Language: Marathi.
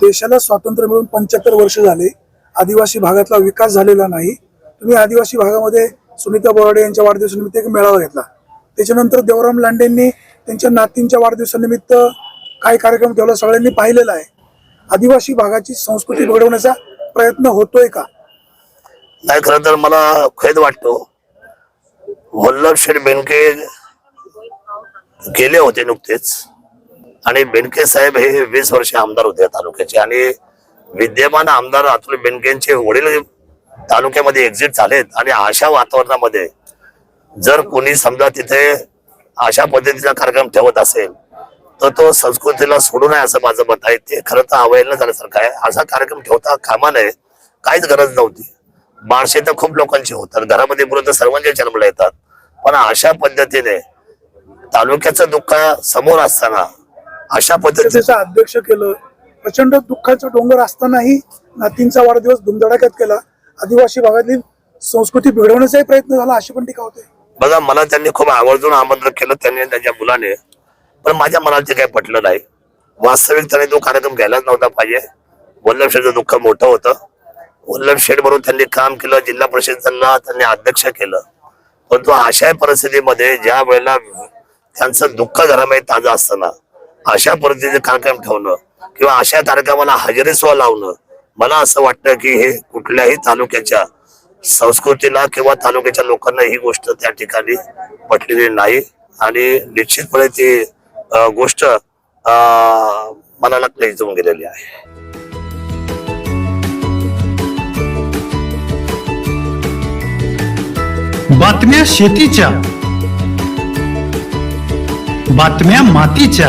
देशाला स्वातंत्र्य मिळून पंच्याहत्तर वर्ष झाले. आदिवासी भागातला विकास झालेला नाही. तुम्ही आदिवासी भागामध्ये सुनीता बोराडे यांच्या वाढदिवसानिमित्त एक मेळावा घेतला. त्याच्यानंतर देवराम लांडेंनी त्यांच्या नातींच्या वाढदिवसानिमित्त काय कार्यक्रम ठेवला. सगळ्यांनी पाहिलेला आहे. आदिवासी भागाची संस्कृती घडवण्याचा प्रयत्न होतोय का? नाही खरं तर मला खेद वाटतो. वल्लभ शेठ बेनके गेले होते नुकतेच. आणि बेनके साहेब हे वीस वर्ष आमदार होते या तालुक्याचे. आणि विद्यमान आमदार अतुल बेनकेंचे वडील तालुक्यामध्ये एक्झिट झालेत. आणि अशा वातावरणामध्ये जर कोणी समजा तिथे अशा पद्धतीचा कार्यक्रम ठेवत असेल तर तो संस्कृतीला सोडू नये असं माझं मत आहे. ते खरं तर अवहेलना झाल्यासारखं आहे. असा कार्यक्रम ठेवता कामा नये काहीच गरज नव्हती. बारशे तर खूप लोकांचे होतात. घरामध्ये मुलं तर जन्मला येतात. पण अशा पद्धतीने तालुक्याचं दुःख समोर असताना अशा पद्धतीचं अध्यक्ष केलं. प्रचंड दुःखाचं डोंगर असतानाही नातींचा वाढदिवस धुमधडाक्यात केला. आदिवासी भागातली संस्कृती बिघडवण्याचाही प्रयत्न झाला अशी पण टीका होते. बघा मला त्यांनी खूप आवर्जून आमंत्रण केलं त्यांनी त्यांच्या मुलाने. पण माझ्या मनात ते काही पटलं नाही. वास्तविक त्याने तो कार्यक्रम घ्यायलाच नव्हता पाहिजे. वल्लभ शेठचं दुःख मोठं होतं. वल्लभ शेठ बरोबर त्यांनी काम केलं जिल्हा परिषदेला त्यांनी अध्यक्ष केलं. परंतु अशा परिस्थितीमध्ये ज्या वेळेला त्यांचं दुःख घरामध्ये ताजं असताना अशा पद्धतीचे कार्यक्रम ठेवणं किंवा अशा कार्यक्रमाला हजेरी सुद्धा लावणं मला असं वाटतं की हे कुठल्याही तालुक्याच्या संस्कृतीला किंवा तालुक्याच्या लोकांना ही गोष्ट त्या ठिकाणी पटलेली नाही. आणि निश्चितपणे ती गोष्ट अं, मनाला क्लेजून गेलेली आहे. बातम्या शेतीच्या बातम्या मातीच्या